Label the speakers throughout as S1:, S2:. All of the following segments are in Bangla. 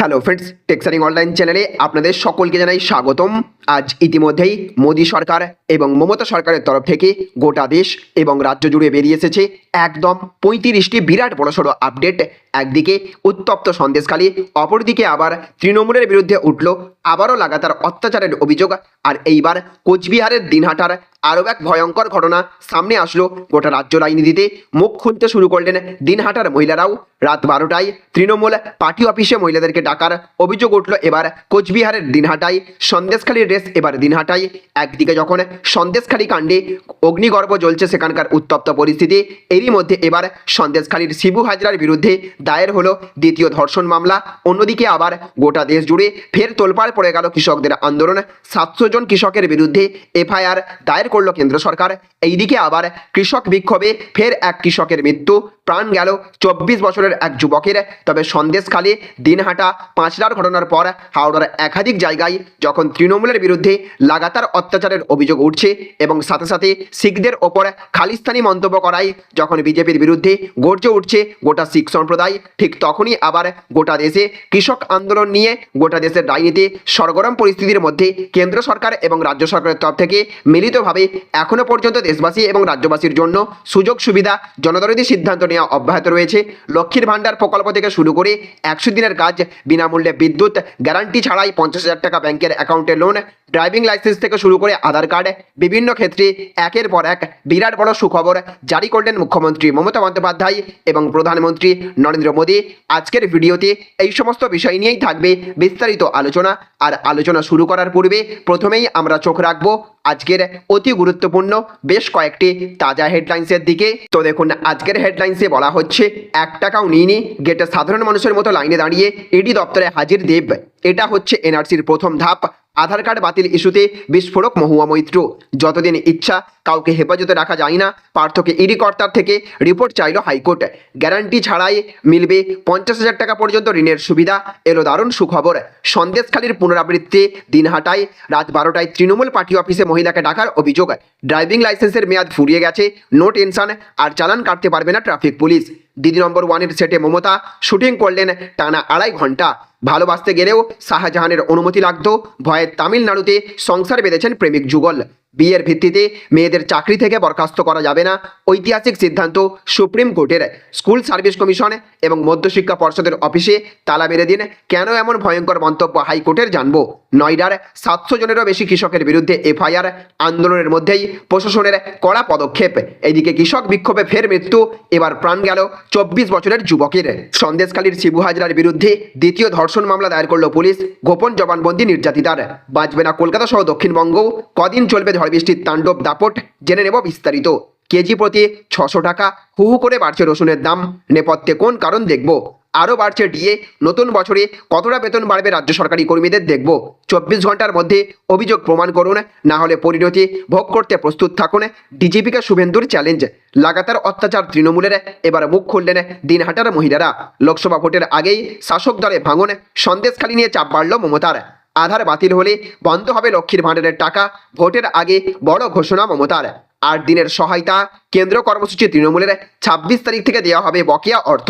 S1: হ্যালো ফ্রেন্ডস টেক্সারিং অনলাইন চ্যানেলে আপনাদের সকলকে জানাই স্বাগতম। আজ ইতিমধ্যেই মোদী সরকার এবং মমতা সরকারের তরফ থেকে গোটা দেশ এবং রাজ্য জুড়ে বেরিয়ে এসেছে একদম পঁয়ত্রিশটি বিরাট বড়সড় আপডেট একদিকে উত্তপ্ত সন্দেশখালী, অপরদিকে আবার তৃণমূলের বিরুদ্ধে উঠল আবারও লাগাতার অত্যাচারের অভিযোগ। আর এইবার কোচবিহারের দিনহাটার আরও এক ভয়ঙ্কর ঘটনা সামনে আসলো। গোটা রাজ্য রাজনীতিতে মুখ খুলতে শুরু করলেন দিনহাটার মহিলারাও। রাত বারোটায় তৃণমূল পার্টি অফিসে মহিলাদেরকে ডাকার অভিযোগ উঠল এবার কোচবিহারের দিনহাটায়। সন্দেশখালীর রেস এবার দিনহাটায়। একদিকে যখন সন্দেশখালী কাণ্ডে অগ্নিগর্ভ জ্বলছে সেখানকার উত্তপ্ত পরিস্থিতি, এরই মধ্যে এবার সন্দেশখালীর শিবু হাজরার বিরুদ্ধে দায়ের হলো দ্বিতীয় ধর্ষণ মামলা। অন্যদিকে আবার গোটা দেশ জুড়ে ফের তোলপাড় পড়ে গেল কৃষকদের আন্দোলন। সাতশো জন কৃষকের বিরুদ্ধে এফআইআর দায়ের করল কেন্দ্র সরকার। এইদিকে আবার কৃষক বিক্ষোভে ফের এক কৃষকের মৃত্যু। প্রাণ গেল চব্বিশ বছরের এক যুবকের। তবে সন্দেশখালী, দিনহাটা, পাঁচলার ঘটনার পর হাওড়ার একাধিক জায়গায় যখন তৃণমূলের বিরুদ্ধে লাগাতার অত্যাচারের অভিযোগ উঠছে এবং সাথে সাথে শিখদের ওপর খালিস্তানি মন্তব্য করায় যখন বিজেপির বিরুদ্ধে গর্জে উঠছে গোটা শিখ সম্প্রদায়, ঠিক তখনই আবার গোটা দেশে কৃষক আন্দোলন নিয়ে গোটা দেশের রাজনীতি সরগরম পরিস্থিতির মধ্যে কেন্দ্র সরকার এবং রাজ্য সরকারের তরফ থেকে মিলিতভাবে এখনও পর্যন্ত দেশবাসী এবং রাজ্যবাসীর জন্য সুযোগ সুবিধা জনদরদি সিদ্ধান্ত নেওয়া অব্যাহত রয়েছে। লক্ষ্মীর ভাণ্ডার প্রকল্প থেকে শুরু করে একশো দিনের কাজ বিনামূল্যে বিদ্যুৎ গ্যারান্টি ছাড়াই পঞ্চাশ হাজার টাকা ব্যাংকের অ্যাকাউন্টে লোন, ড্রাইভিং লাইসেন্স থেকে শুরু করে আধার কার্ড, বিভিন্ন ক্ষেত্রে একের পর এক বিরাট বড় সুখবর জারি করলেন মুখ্যমন্ত্রী মমতা বন্দ্যোপাধ্যায় এবং প্রধানমন্ত্রী নরেন্দ্র মোদী। আজকের ভিডিওতে এই সমস্ত বিষয় নিয়েই থাকবে বিস্তারিত আলোচনা। আর আলোচনা শুরু করার পূর্বে প্রথমেই আমরা চোখ রাখব আজকের অতি গুরুত্বপূর্ণ। বেশ কয়েকটি তাজা হেডলাইন্সের দিকে। তো দেখুন, আজকের হেডলাইন্সে বলা হচ্ছে, এক টাকাও নিয়ে গেটে সাধারণ মানুষের মতো লাইনে দাঁড়িয়ে ইডি দপ্তরে হাজির দেব। এটা হচ্ছে এনআরসির প্রথম ধাপ। আধার কার্ড বাতিল ইস্যুতে বিস্ফোরক মহুয়া মৈত্র। যতদিন ইচ্ছা কাউকে হেফাজতে রাখা যায় না, পার্থকে ইডি কর্তার থেকে রিপোর্ট চাইল হাইকোর্ট। গ্যারান্টি ছাড়াই মিলবে পঞ্চাশ হাজার টাকা পর্যন্ত ঋণের সুবিধা। এলো দারুণ সুখবর। সন্দেশখালীর পুনরাবৃত্তি দিনহাটায় রাত বারোটায় তৃণমূল পার্টি অফিসে মহিলাকে ডাকার অভিযোগ। ড্রাইভিং লাইসেন্সের মেয়াদ ফুরিয়ে গেছে। নো টেনশন, আর চালান কাটতে পারবে না ট্রাফিক পুলিশ। দিদি নম্বর ওয়ানের সেটে মমতা শুটিং করলেন টানা আড়াই ঘণ্টা। ভালোবাসতে গেলেও শাহজাহানের অনুমতি লাগত। ভয়ে তামিলনাড়ুতে সংসার বেঁধেছেন প্রেমিক যুগল। বিয়ের ভিত্তিতে মেয়েদের চাকরি থেকে বরখাস্ত করা যাবে না। ঐতিহাসিক সিদ্ধান্ত সুপ্রিম কোর্টের। স্কুল সার্ভিস কমিশন এবং মধ্যশিক্ষা পর্ষদের অফিসে তালা মেরে দিন। কেন এমন ভয়ঙ্কর মন্তব্য হাইকোর্টের জানব? নয়ডার সাতশো জনেরও বেশি কৃষকের বিরুদ্ধে এফআইআর আন্দোলনের মধ্যেই প্রশাসনের কড়া পদক্ষেপ। এদিকে কৃষক বিক্ষোভে ফের মৃত্যু, এবার প্রাণ গেল চব্বিশ বছরের যুবকের। সন্দেশখালীর শিবু হাজরার বিরুদ্ধে দ্বিতীয় ধর্ষণ মামলা দায়ের করল পুলিশ, গোপন জবানবন্দি নির্যাতিতার। বাঁচবে না কলকাতা সহ দক্ষিণবঙ্গ কদিন চলবে ঝড় বৃষ্টির তাণ্ডব দাপট জেনে নেব বিস্তারিত। কেজি প্রতি ছশো টাকা। হু হু করে বাড়ছে রসুনের দাম। নেপথ্যে কোন কারণ দেখব? আরও বাড়ছে ডিএ। নতুন বছরে কতটা বেতন বাড়বে রাজ্য সরকারি কর্মীদের দেখব। চব্বিশ ঘণ্টার মধ্যে অভিযোগ প্রমাণ করুন। না হলে পরিণতি ভোগ করতে প্রস্তুত থাকুন। ডিজিপিকে শুভেন্দুর চ্যালেঞ্জ। লাগাতার অত্যাচার তৃণমূলের। এবার মুখ খুললেন দিনহাটার মহিলারা। লোকসভা ভোটের আগেই শাসক দলে ভাঙন। সন্দেশখালী নিয়ে চাপ বাড়ল মমতার। আধার বাতিল হলে বন্ধ হবে লক্ষ্মীর ভাণ্ডারের টাকা। ভোটের আগে বড় ঘোষণা মমতার। আট দিনের সহায়তা কেন্দ্র কর্মসূচি তৃণমূলের ছাব্বিশ তারিখ থেকে দেওয়া হবে বকেয়া অর্থ।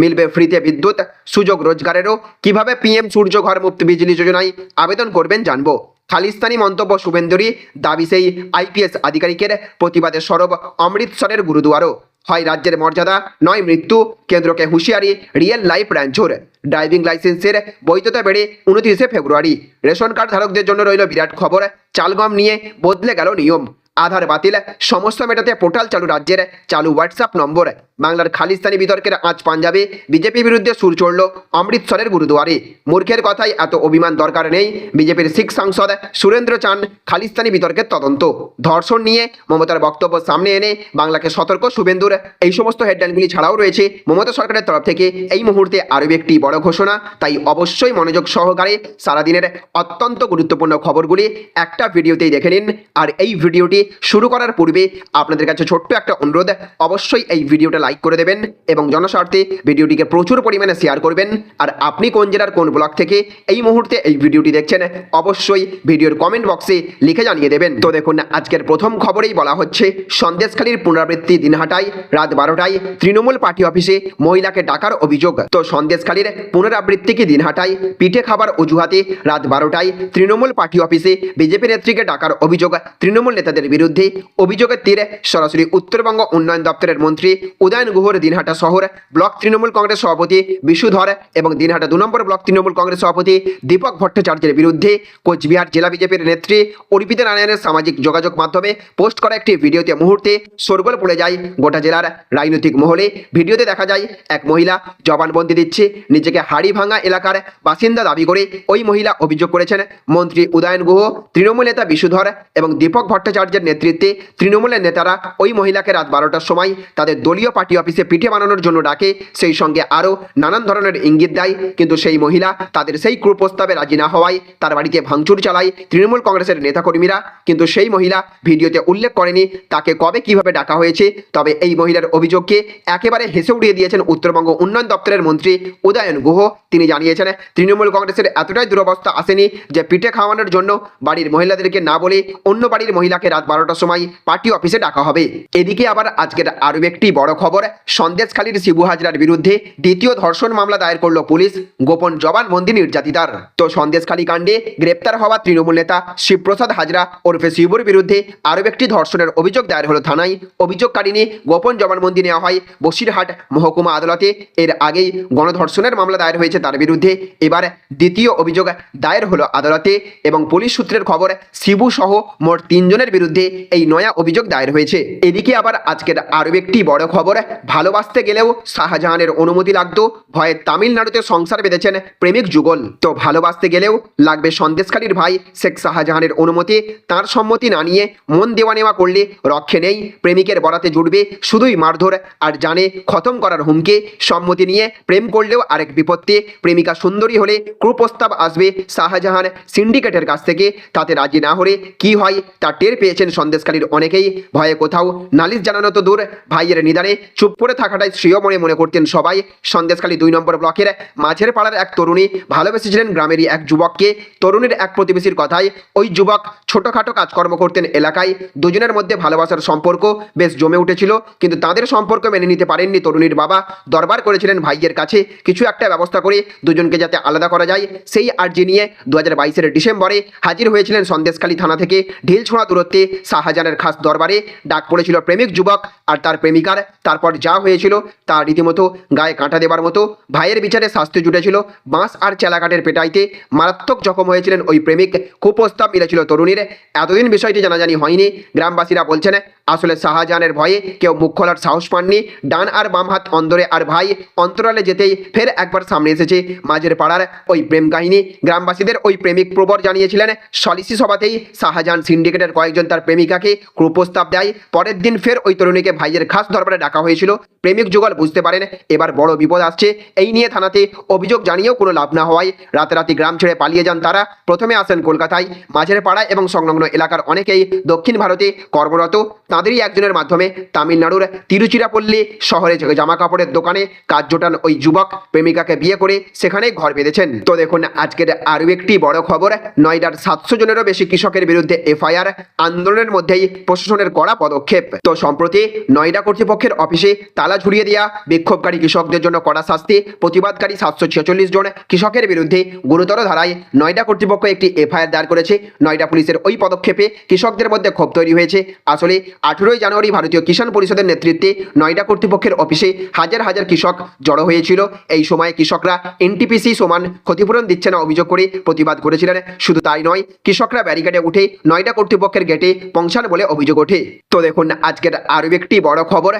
S1: মিলবে ফ্রিতে বিদ্যুৎ, সুযোগ রোজগারেরও। কীভাবে পিএম সূর্য ঘর মুক্ত বিজলি যোজনায় আবেদন করবেন জানব। খালিস্তানি মন্তব্য শুভেন্দুরি দাবি সেই আইপিএস আধিকারিকের প্রতিবাদে সরব অমৃতসরের গুরুদুয়ারও। হয় রাজ্যের মর্যাদা, নয় মৃত্যু, কেন্দ্রকে হুঁশিয়ারি রিয়েল লাইফ র্যাঞ্চোর ড্রাইভিং লাইসেন্সের বৈধতা বেড়ে উনত্রিশে ফেব্রুয়ারি। রেশন কার্ড ধারকদের জন্য রইল বিরাট খবর, চালগম নিয়ে বদলে গেল নিয়ম। আধার বাতিল, সমস্ত মেটাতে পোর্টাল চালু রাজ্যের, চালু হোয়াটসঅ্যাপ নম্বর। বাংলার খালিস্তানি বিতর্কের আজ পাঞ্জাবে বিজেপি বিরুদ্ধে সুর চড়ল অমৃতসরের গুরুদুয়ারে। মূর্খের কথাই এত অভিমান দরকার নেই। বিজেপির শিখ সাংসদ সুরেন্দ্র চান খালিস্তানি বিতর্কের তদন্ত। ধর্ষণ নিয়ে মমতার বক্তব্য সামনে এনে বাংলাকে সতর্ক শুভেন্দুর। এই সমস্ত হেডলাইনগুলি ছাড়াও রয়েছে মমতা সরকারের তরফ থেকে এই মুহূর্তে আরও একটি বড় ঘোষণা। তাই অবশ্যই মনোযোগ সহকারে সারাদিনের অত্যন্ত গুরুত্বপূর্ণ খবরগুলি একটা ভিডিওতেই দেখে নিন। আর এই ভিডিওটি শুরু করার পূর্বে আপনাদের কাছে ছোট্ট একটা অনুরোধ, অবশ্যই এই ভিডিওটা লাইক করে দেবেন এবং জনস্বার্থে ভিডিওটিকে প্রচুর পরিমাণে শেয়ার করবেন। আর আপনি কোন জেলার কোন ব্লক থেকে এই মুহূর্তে এই ভিডিওটি দেখছেন, অবশ্যই ভিডিওর কমেন্ট বক্সে লিখে জানিয়ে দেবেন। তো দেখুন, আজকের প্রথম খবরেই বলা হচ্ছে, সন্দেশখালীর পুনরাবৃত্তি দিনহাটায় রাত বারোটায় তৃণমূল পার্টি অফিসে মহিলাকে ডাকার অভিযোগ। তো সন্দেশখালীর পুনরাবৃত্তি কি দিনহাটায়? পিঠে খাবার অজুহাতে রাত বারোটায় তৃণমূল পার্টি অফিসে বিজেপি নেত্রীকে ডাকার অভিযোগ। তৃণমূল নেতাদের বিরুদ্ধে অভিযোগের তীরে সরাসরি উত্তরবঙ্গ উন্নয়ন দপ্তরের মন্ত্রী উদয়ন গুহর দিনহাটা শহর। ব্লক তৃণমূল কংগ্রেস সভাপতি বিশুধর এবং দিনহাটা দু নম্বর ব্লক তৃণমূল কংগ্রেস সভাপতি দীপক ভট্টাচার্যের বিরুদ্ধে কোচবিহার জেলা বিজেপির নেত্রী অর্পিতা নারায়ণের সামাজিক যোগাযোগ মাধ্যমে পোস্ট করা একটি ভিডিওতে মুহূর্তে সরগোল পড়ে যায় গোটা জেলার রাজনৈতিক মহলে। ভিডিওতে দেখা যায়, এক মহিলা জবানবন্দি দিচ্ছে, নিজেকে হাড়ি ভাঙা এলাকার বাসিন্দা দাবি করে ওই মহিলা অভিযোগ করেছেন। মন্ত্রী উদয়ন গুহ, তৃণমূল নেতা বিশুধর এবং দীপক ভট্টাচার্যের নেতৃত্বে তৃণমূলের নেতারা ওই মহিলাকে রাত বারোটার সময় তাদের দলীয় পার্টি অফিসে পিঠে বানানোর জন্য ডাকে, সেই সঙ্গে আরও নানান ধরনের ইঙ্গিত দেয়। কিন্তু সেই মহিলা তাদের সেই কুপ্রস্তাবে রাজি না হওয়ায় তার বাড়িতে ভাঙচুর চালায় তৃণমূল কংগ্রেসের নেতাকর্মীরা। কিন্তু সেই মহিলা ভিডিওতে উল্লেখ করেনি তাকে কবে কীভাবে ডাকা হয়েছে। তবে এই মহিলার অভিযোগকে একেবারে হেসে উড়িয়ে দিয়েছেন উত্তরবঙ্গ উন্নয়ন দপ্তরের মন্ত্রী উদয়ন গুহ। তিনি জানিয়েছেন, তৃণমূল কংগ্রেসের এতটাই দুরবস্থা আসেনি যে পিঠে খাওয়ানোর জন্য বাড়ির মহিলাদেরকে না বলে অন্য বাড়ির মহিলাকে রাত বারোটার সময় পার্টি অফিসে ডাকা হবে। এদিকে আবার আজকের আরও একটি বড় খবর। সন্দেশখালীর শিবু হাজরার বিরুদ্ধে দ্বিতীয় ধর্ষণ মামলা দায়ের করল পুলিশ, গোপন জবানবন্দি নির্যাতিতার। তো সন্দেশখালী কাণ্ডে গ্রেপ্তার হওয়া তৃণমূল নেতা শিবপ্রসাদ হাজরা ওরফে শিবুর বিরুদ্ধে আরও একটি ধর্ষণের অভিযোগ দায়ের হলো থানায়। অভিযোগকারী নিয়ে গোপন জবানবন্দি নেওয়া হয় বসিরহাট মহকুমা আদালতে। এর আগেই গণধর্ষণের মামলা দায়ের হয়েছে তার বিরুদ্ধে। এবার দ্বিতীয় অভিযোগ দায়ের হলো আদালতে এবং পুলিশ সূত্রের খবর শিবু সহ মোট তিনজনের বিরুদ্ধে এই নয়া অভিযোগ দায়ের হয়েছে। এদিকে আবার আজকের আরও একটি বড় খবর ভালোবাসতে গেলেও শাহজাহানের অনুমতি লাগতো। ভয়ে তামিলনাড়ুতে সংসার বেঁধেছেন প্রেমিক যুগল। তো ভালোবাসতে গেলেও লাগবে সন্দেশখালীর ভাই শেখ শাহজাহানের অনুমতি। তার সম্মতি না নিয়ে মন দেওয়া নেওয়া করলে রক্ষে নেই। প্রেমিকের বরাতে জুড়বে শুধুই মারধর। আর জানে খতম করার হুমকে। সম্মতি নিয়ে প্রেম করলেও আরেক বিপত্তি। প্রেমিকা সুন্দরী হলে কুপ্রস্তাব আসবে শাহজাহান সিন্ডিকেটের কাছ থেকে। তাতে রাজি না হলে কি হয় তা টের পেয়েছেন সন্দেশকারীর অনেকেই। ভয়ে কোথাও নালিশ জানানো তো দূর। ভাইয়ের নিদানে চুপ করে থাকাটাই শ্রেয় মনে মনে করতেন সবাই। সন্দেশখালী দুই নম্বর ব্লকের মাঝের পাড়ার এক তরুণী ভালোবেসেছিলেন গ্রামেরই এক যুবককে। তরুণীর এক প্রতিবেশীর কথায় ওই যুবক ছোটখাটো কাজকর্ম করতেন এলাকায়। দুজনের মধ্যে ভালোবাসার সম্পর্ক বেশ জমে উঠেছিল, কিন্তু তাদের সম্পর্ক মেনে নিতে পারেননি তরুণীর বাবা। দরবার করেছিলেন ভাইয়ের কাছে। কিছু একটা ব্যবস্থা করে দুজনকে যাতে আলাদা করা যায়, সেই আর্জি নিয়ে দু হাজার ডিসেম্বরে হাজির হয়েছিলেন সন্দেশখালী থানা থেকে ঢিলছোড়া দূরত্বে শাহজাহানের খাস দরবারে। ডাক পড়েছিল প্রেমিক যুবক আর তার প্রেমিকার তারপর যা হয়েছিল তা রীতিমতো গায়ে কাঁটা দেবার মতো, ভাইয়ের বিচারে শাস্তি জুটেছিল। বাঁশ আর চেলাকাটের পেটাইতে মারাত্মক জখম হয়েছিলেন ওই প্রেমিক। কুপ্রস্তাব মিলেছিল তরুণীর। এতদিন বিষয়টি জানাজানি হয়নি। গ্রামবাসীরা বলছেন, আসলে শাহজাহানের ভয়ে কেউ মুখ খোলার সাহস পাননি। ডান আর বাম হাত অন্দরে আর ভাই অন্তরালে যেতেই ফের একবার সামনে এসেছে মাঝের পাড়ার ওই প্রেম কাহিনী। গ্রামবাসীদের ওই প্রেমিক প্রবর জানিয়েছিলেন, সলিসি সভাতেই শাহজাহান সিন্ডিকেটের কয়েকজন তার প্রেমিকাকে কুপ্রস্তাব দেয়। পরের দিন ফের ওই তরুণীকে ভাইয়ের খাস দরবারে ডাকা হয়েছিল। প্রেমিক যুগল বুঝতে পারেন, এবার বড় বিপদ আসছে। এই নিয়ে থানাতে অভিযোগ জানিয়েও কোনো লাভ না হওয়ায় রাতারাতি গ্রাম ছেড়ে পালিয়ে যান তারা। প্রথমে আসেন কলকাতায়, মাঝের পাড়া এবং সংলগ্ন এলাকার অনেকেই দক্ষিণ ভারতে কর্মরত। তাঁদেরই একজনের মাধ্যমে তামিলনাড়ুর তিরুচিরাপল্লী শহরে জামা কাপড়ের দোকানে কাজ জোটান ওই যুবক প্রেমিকাকে বিয়ে করে সেখানেই ঘর বেঁধেছেন। তো দেখুন, আজকের আরও একটি বড় খবর, নয়ডার সাতশো জনেরও বেশি কৃষকের বিরুদ্ধে এফআইআর আন্দোলনের মধ্যেই প্রশাসনের কড়া পদক্ষেপ। তো সম্প্রতি নয়ডা কর্তৃপক্ষের অফিসে তালা ঝুড়িয়ে দেওয়া বিক্ষোভকারী কৃষকদের জন্য কড়া শাস্তি, প্রতিবাদকারী সাতশো ছেচল্লিশ জন কৃষকের বিরুদ্ধে গুরুতর ধারায় নয়ডা কর্তৃপক্ষ একটি এফআইআর দায়ের করেছে। নয়ডা পুলিশের ওই পদক্ষেপে কৃষকদের মধ্যে ক্ষোভ তৈরি হয়েছে। আসলে আঠেরোই জানুয়ারি ভারতীয় কিষাণ পরিষদের নেতৃত্বে নয়ডা কর্তৃপক্ষের অফিসে হাজার হাজার কৃষক জড়ো হয়েছিল। এই সময় কৃষকরা এনটিপিসি সমান ক্ষতিপূরণ দিচ্ছে না অভিযোগ করে প্রতিবাদ করেছিলেন। শুধু তাই নয়, কৃষকরা ব্যারিকেডে উঠে নয়ডা কর্তৃপক্ষের গেটে পৌঁছান বলে অভিযোগ ওঠে। তো দেখুন, আজকের আরও একটি বড় খবর।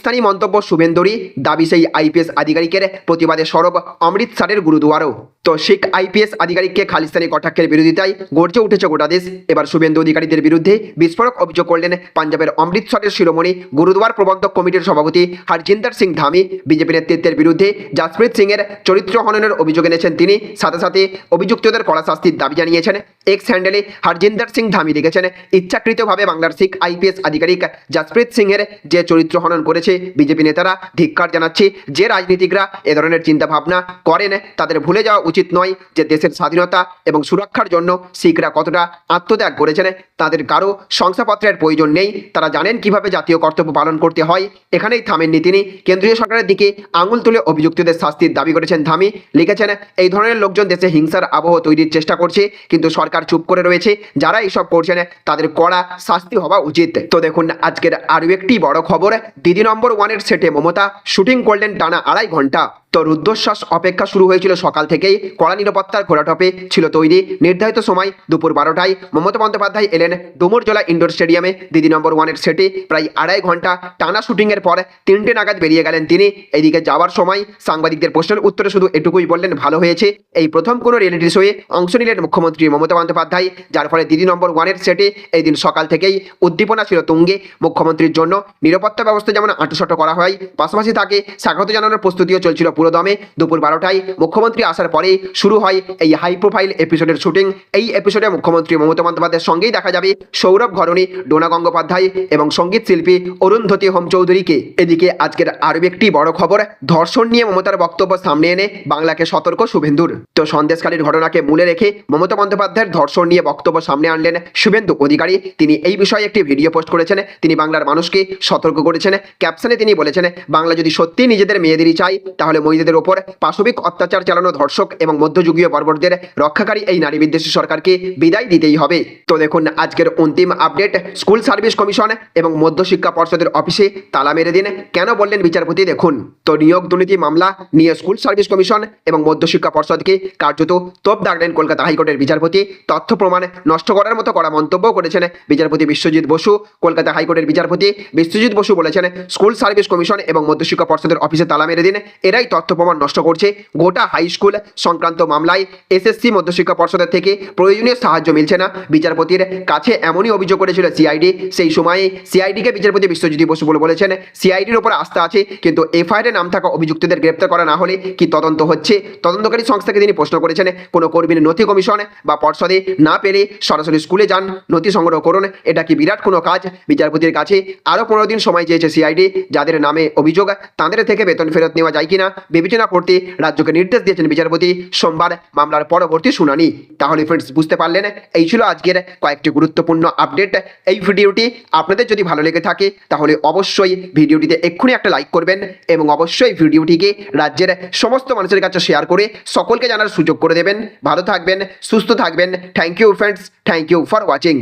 S1: খালিস্তানি মন্তব্য শুভেন্দুরি দাবি সেই আইপিএস আধিকারিকের প্রতিবাদে সরব অমৃতসরের গুরুদুয়ারও। তো শিখ আইপিএস আধিকারিককে খালিস্তানি কটাক্ষের বিরোধিতায় গর্জে উঠেছে গোটা দেশ। এবার শুভেন্দু অধিকারীদের বিরুদ্ধে বিস্ফোরক অভিযোগ করলেন পাঞ্জাবের অমৃতসরের শিরোমণি গুরুদুয়ার প্রবন্ধক কমিটির সভাপতি হরজিন্দর সিং ধামি। বিজেপি নেতৃত্বের বিরুদ্ধে জাসপ্রীত সিং এর চরিত্র হননের অভিযোগ এনেছেন তিনি। সাথে সাথে অভিযুক্তদের কড়া শাস্তির দাবি জানিয়েছেন। এক্স হ্যান্ডেলে হরজিন্দর সিং ধামি লিখেছেন ইচ্ছাকৃতভাবে বাংলার শিখ আইপিএস আধিকারিক জাসপ্রীত সিং এর যে চরিত্র হনন করেছে বিজেপি নেতারা ধিক্কার জানাচ্ছে যে রাজনীতিকরা এ ধরনের চিন্তা ভাবনা করেন। তাদের ভুলে যাওয়া উচিত নয় যে দেশের স্বাধীনতা এবং সুরক্ষার জন্য শিখরা কতটা আত্মত্যাগ করেছেন, তাদের কারও শংসাপত্রের প্রয়োজন নেই। তারা জানেন কীভাবে জাতীয় কর্তব্য পালন করতে হয়। এখানেই থামেননি তিনি। কেন্দ্রীয় সরকারের দিকে আঙুল তুলে অভিযুক্তদের শাস্তির দাবি করেছেন ধামি। লিখেছেন, এই ধরনের লোকজন দেশে হিংসার আবহ তৈরির চেষ্টা করছে, কিন্তু সরকার চুপ করে রয়েছে। যারা এইসব করছেন, তাদের কড়া শাস্তি হওয়া উচিত। তো দেখুন, আজকের আরও একটি বড় খবর। দিদি নম্বর ওয়ানের সেটে মমতা শুটিং করলেন টানা আড়াই ঘণ্টা। তো রুদ্ধশ্বাস অপেক্ষা শুরু হয়েছিল সকাল থেকেই। কড়া নিরাপত্তার ঘোরাটপে ছিল তৈরি। নির্ধারিত সময় দুপুর বারোটায় মমতা বন্দ্যোপাধ্যায় এলেন ডুমুরজলা ইনডোর স্টেডিয়ামে দিদি নম্বর ওয়ানের সেটে প্রায় আড়াই ঘণ্টা টানা শুটিংয়ের পর তিনটে নাগাদ বেরিয়ে গেলেন তিনি। এদিকে যাওয়ার সময় সাংবাদিকদের প্রশ্নের উত্তরে শুধু এটুকুই বললেন, ভালো হয়েছে। এই প্রথম কোনো রিয়েলিটি শোয়ে অংশ নিলেন মুখ্যমন্ত্রী মমতা বন্দ্যোপাধ্যায়, যার ফলে দিদি নম্বর ওয়ানের সেটে এই দিন সকাল থেকেই উদ্দীপনা ছিল তুঙ্গে। মুখ্যমন্ত্রীর জন্য নিরাপত্তা ব্যবস্থা যেমন আঁটুসাটো করা হয়। পাশাপাশি তাকে স্বাগত জানানোর প্রস্তুতিও চলছিল পুরোদমে। দুপুর বারোটায় মুখ্যমন্ত্রী আসার পরেই শুরু হয় এই হাই প্রোফাইল এপিসোডের শুটিং এই এপিসোডে মুখ্যমন্ত্রী মমতা বন্দ্যোপাধ্যায়ের সঙ্গেই দেখা যাবে সৌরভ ঘরণী, ডোনা গঙ্গোপাধ্যায় এবং সংগীত শিল্পী অরুন্ধতী হোম চৌধুরীকে এদিকে আজকের আরও একটি বড় খবর, ধর্ষণ নিয়ে মমতার বক্তব্য সামনে এনে বাংলাকে সতর্ক শুভেন্দুর। তো সন্দেশকালীর ঘটনাকে মূলে রেখে মমতা বন্দ্যোপাধ্যায়ের ধর্ষণ নিয়ে বক্তব্য সামনে আনলেন শুভেন্দু অধিকারী। তিনি এই বিষয়ে একটি ভিডিও পোস্ট করেছেন। তিনি বাংলার মানুষকে সতর্ক করেছেন। ক্যাপশনে তিনি বলেছেন, বাংলা যদি সত্যি নিজেদের মেয়েদেরই চাই তাহলে মহিলাদের ওপর পাশবিক অত্যাচার চালানো ধর্ষক এবং মধ্যযুগীয় বর্বরদের রক্ষাকারী এই নারী বিদ্বেষী সরকারকে বিদায় দিতেই হবে। তো দেখুন, আজকের অন্তিম আপডেট, স্কুল সার্ভিস কমিশন এবং মধ্যশিক্ষা পর্ষদের অফিসে তালা মেরে দিন। কেন বললেন বিচারপতি, দেখুন, তো নিয়োগ দুর্নীতি মামলা নিয়ে স্কুল সার্ভিস কমিশন এবং মধ্যশিক্ষা পর্ষদকে কার্যত তোপ দাগলেন কলকাতা হাইকোর্টের বিচারপতি। তথ্য প্রমাণ নষ্ট করার মতো করা মন্তব্য করেছেন বিচারপতি বিশ্বজিৎ বসু। কলকাতা হাইকোর্টের বিচারপতি বিশ্বজিৎ বসু বলেছেন স্কুল সার্ভিস কমিশন এবং মধ্যশিক্ষা পর্ষদের অফিসে তালা মেরে দিন। এরাই তথ্য প্রমাণ নষ্ট করছে। গোটা হাই স্কুল সংক্রান্ত মামলায় এসএসসি মধ্যশিক্ষা পর্ষদের থেকে প্রয়োজনীয় সাহায্য মিলছে না। বিচারপতির কাছে এমনই অভিযোগ করেছিল সিআইডি। সেই সময়ে সিআইডিকে বিচারপতি বিশ্বজিৎ বসু বলে বলেছেন, সিআইডির ওপর আস্থা আছে, কিন্তু এফআইআর নাম থাকা অভিযুক্তদের গ্রেপ্তার করা না হলে কি তদন্ত হচ্ছে? তদন্তকারী সংস্থাকে তিনি প্রশ্ন করেছেন, কোনো কর্মীর নথি কমিশন বা পর্ষদে না পেলে সরাসরি স্কুলে যান, নথি সংগ্রহ করুন, এটা কি বিরাট কোনো কাজ? বিচারপতির কাছে আরও পনেরো দিন সময় চেয়েছে সিআইডি। যাদের নামে অভিযোগ, তাদের থেকে বেতন ফেরত নেওয়া যায় কিনা বিবেচনা করতে রাজ্যকে নির্দেশ দিয়েছেন বিচারপতি। সোমবার মামলার পরবর্তী শুনানি। তাহলে ফ্রেন্ডস বুঝতে পারলেন? এই ছিল আজকের কয়েকটি গুরুত্বপূর্ণ আপডেট এই ভিডিওটি আপনাদের যদি ভালো লেগে থাকে, তাহলে অবশ্যই ভিডিওটিতে এক্ষুনি একটা লাইক করবেন এবং অবশ্যই ভিডিওটিকে রাজ্যের সমস্ত মানুষের কাছে শেয়ার করে সকলকে জানার সুযোগ করে দেবেন। ভালো থাকবেন, সুস্থ থাকবেন। Thank you friends thank you for watching